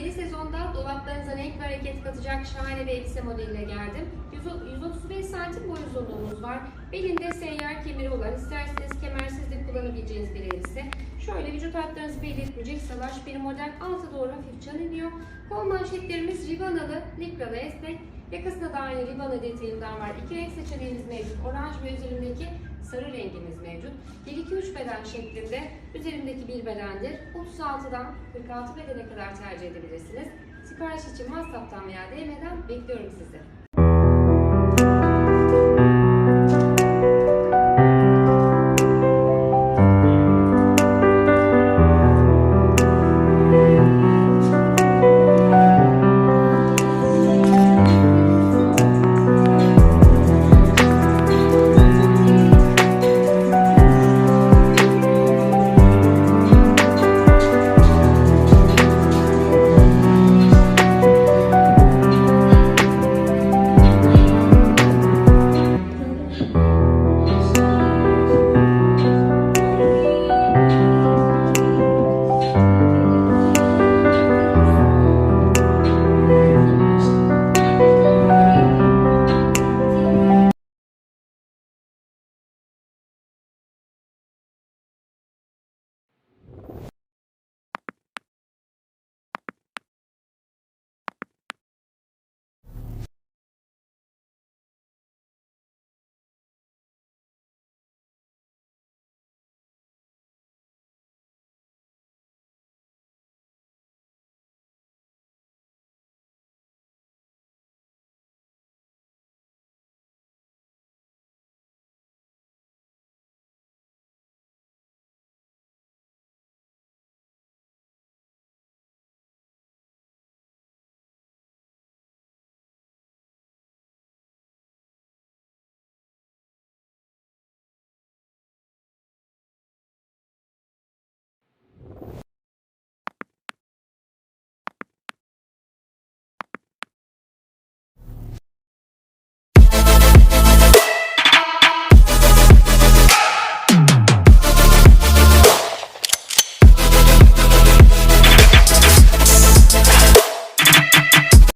yeni sezonda dolaplarınıza renk ve hareket katacak şahane bir elbise modeliyle geldim. 100 135 santim boy uzunluğumuz var. Belinde seyyar kemeri olan, isterseniz kemersiz de kullanabileceğiniz bir elbise. Şöyle vücut hatlarınızı belirtmeyecek salaş bir model. Alta doğru hafif çan iniyor. Kol manşetlerimiz ribanalı, likralı esnek. Yakasında da aynı ribana detayından var. İki renk seçeneğimiz mevcut. Oranj ve üzerindeki beden şeklinde üzerindeki bir bedendir. 36'dan 46 bedene kadar tercih edebilirsiniz. Sipariş için WhatsApp'tan veya DM'den bekliyorum sizi.